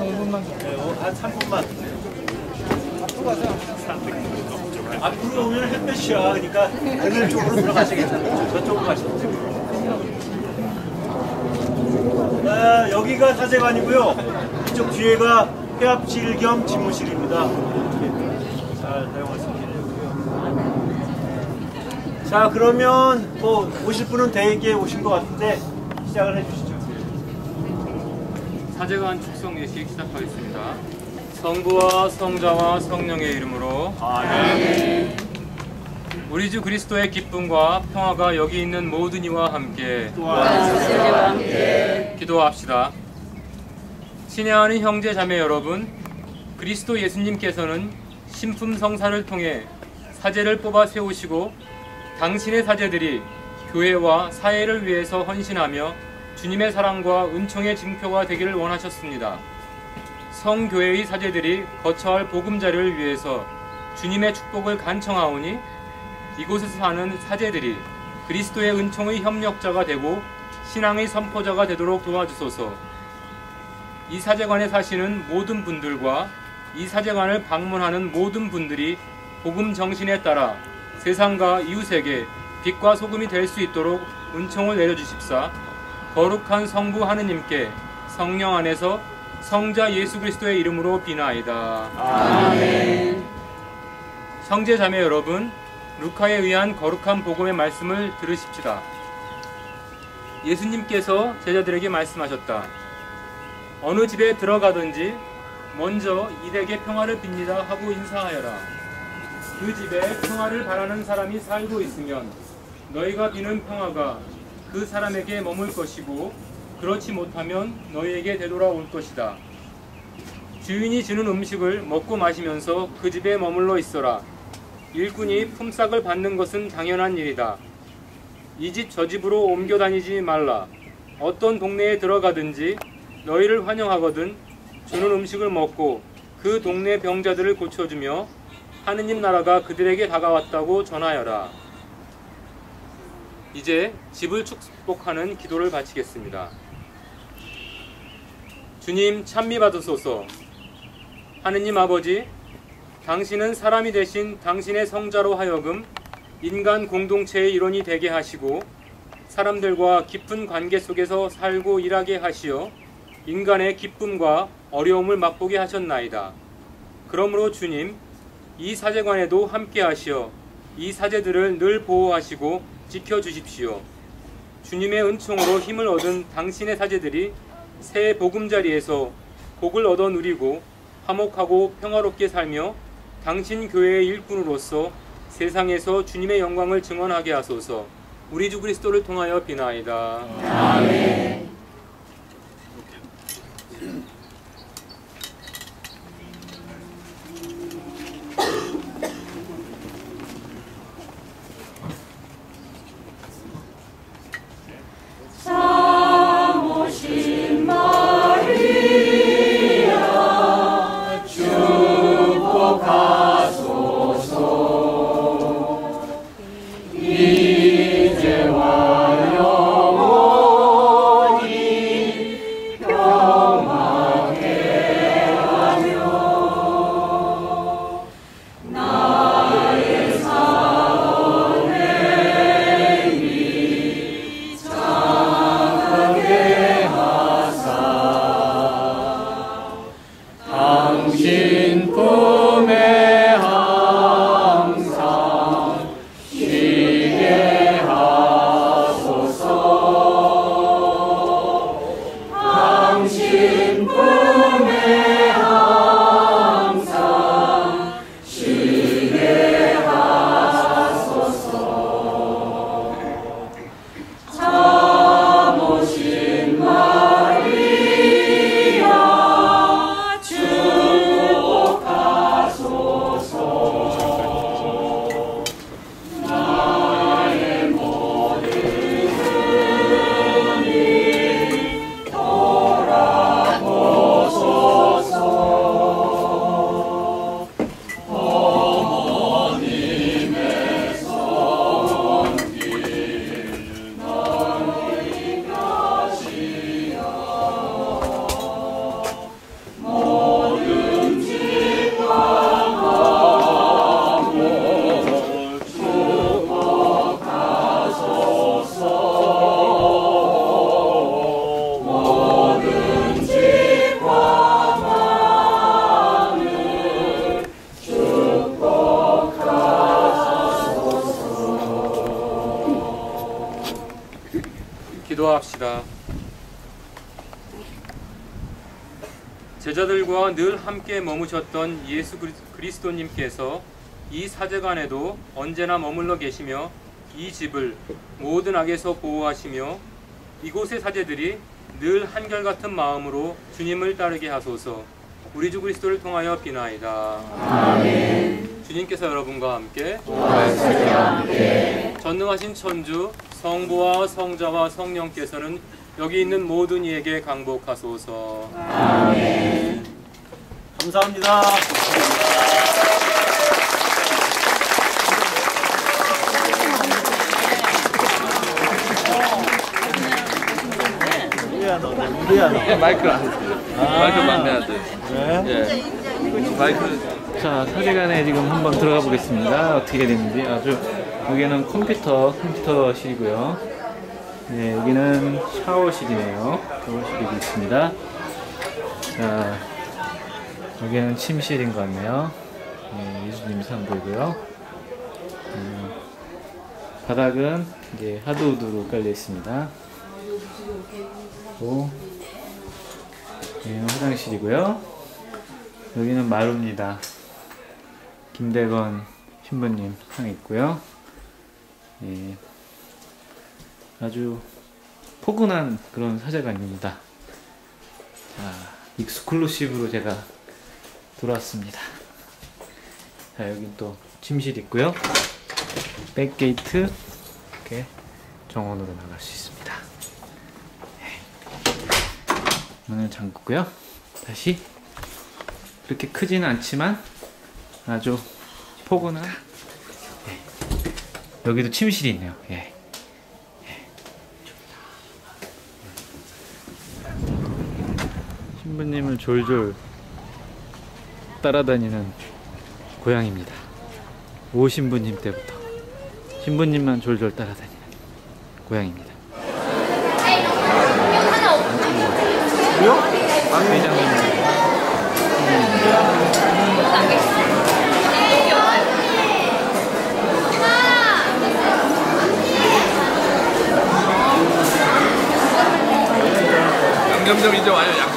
네, 한 3분만. 앞으로 오면 햇볕이야. 그러니까 그늘 쪽으로 들어가시겠죠. 저쪽으로 돼요. 아, 여기가 사제관이고요. 이쪽 뒤에가 회합실 겸 집무실입니다. 잘 있게 되고요. 자, 그러면 뭐 오실 분은 대기에 오신 것 같은데 시작을 해주시죠. 사제관 축성 예식 시작하겠습니다. 성부와 성자와 성령의 이름으로 아멘. 우리 주 그리스도의 기쁨과 평화가 여기 있는 모든 이와 함께 기도합시다. 친애하는 형제 자매 여러분, 그리스도 예수님께서는 신품 성사를 통해 사제를 뽑아 세우시고 당신의 사제들이 교회와 사회를 위해서 헌신하며 주님의 사랑과 은총의 징표가 되기를 원하셨습니다. 성교회의 사제들이 거처할 보금자리를 위해서 주님의 축복을 간청하오니 이곳에서 사는 사제들이 그리스도의 은총의 협력자가 되고 신앙의 선포자가 되도록 도와주소서. 이 사제관에 사시는 모든 분들과 이 사제관을 방문하는 모든 분들이 복음 정신에 따라 세상과 이웃에게 빛과 소금이 될 수 있도록 은총을 내려주십사. 거룩한 성부 하느님께 성령 안에서 성자 예수 그리스도의 이름으로 비나이다. 아멘. 형제 자매 여러분, 루카에 의한 거룩한 복음의 말씀을 들으십시다. 예수님께서 제자들에게 말씀하셨다. 어느 집에 들어가든지 먼저 이댁에 평화를 빕니다 하고 인사하여라. 그 집에 평화를 바라는 사람이 살고 있으면 너희가 비는 평화가 그 사람에게 머물 것이고 그렇지 못하면 너희에게 되돌아올 것이다. 주인이 주는 음식을 먹고 마시면서 그 집에 머물러 있어라. 일꾼이 품삯을 받는 것은 당연한 일이다. 이 집 저 집으로 옮겨 다니지 말라. 어떤 동네에 들어가든지 너희를 환영하거든 주는 음식을 먹고 그 동네 병자들을 고쳐주며 하느님 나라가 그들에게 다가왔다고 전하여라. 이제 집을 축복하는 기도를 바치겠습니다. 주님 찬미 받으소서. 하느님 아버지, 당신은 사람이 되신 당신의 성자로 하여금 인간 공동체의 일원이 되게 하시고 사람들과 깊은 관계 속에서 살고 일하게 하시어 인간의 기쁨과 어려움을 맛보게 하셨나이다. 그러므로 주님, 이 사제관에도 함께 하시어 이 사제들을 늘 보호하시고 지켜주십시오. 주님의 은총으로 힘을 얻은 당신의 사제들이 새 보금자리에서 복을 얻어 누리고 화목하고 평화롭게 살며 당신 교회의 일꾼으로서 세상에서 주님의 영광을 증언하게 하소서. 우리 주 그리스도를 통하여 비나이다. 아멘. Amen. 합시다. 제자들과 늘 함께 머무셨던 예수 그리- 그리스도님께서 이 사제관에도 언제나 머물러 계시며 이 집을 모든 악에서 보호하시며 이곳의 사제들이 늘 한결같은 마음으로 주님을 따르게 하소서. 우리 주 그리스도를 통하여 비나이다. 주님께서 여러분과 함께 전능하신 천주 성부와 성자와 성령께서는 여기 있는 모든 이에게 강복하소서. 감사합니다. 너, 우리야 너. 마이크를 안. 마이크 막내야 돼. 네. 예. 마이크. 자, 사제관에 지금 한번 들어가 보겠습니다. 어떻게 되는지 아주 여기는 컴퓨터 컴퓨터실이고요. 네, 여기는 샤워실이네요. 샤워실이 있습니다. 자, 여기는 침실인 것 같네요. 네, 예수님 상 보이고요. 음, 바닥은 이제 하드우드로 깔려 있습니다. 또 여기는 화장실이고요. 여기는 마루입니다. 김대건 신부님 상 있고요. 예, 아주 포근한 그런 사제관입니다. 자, 익스클루시브로 제가 들어왔습니다. 자, 여기 또 침실 있고요. 백게이트 이렇게 정원으로 나갈 수 있습니다. 예. 문을 잠그고요. 다시 그렇게 크지는 않지만 아주 포근한 예. 여기도 침실이 있네요. 예. 예. 신부님을 졸졸 따라다니는 고양입니다. 오 신부님 때부터 신부님만 졸졸 따라다니는 고양입니다. 회장님 양념점 이제 와요.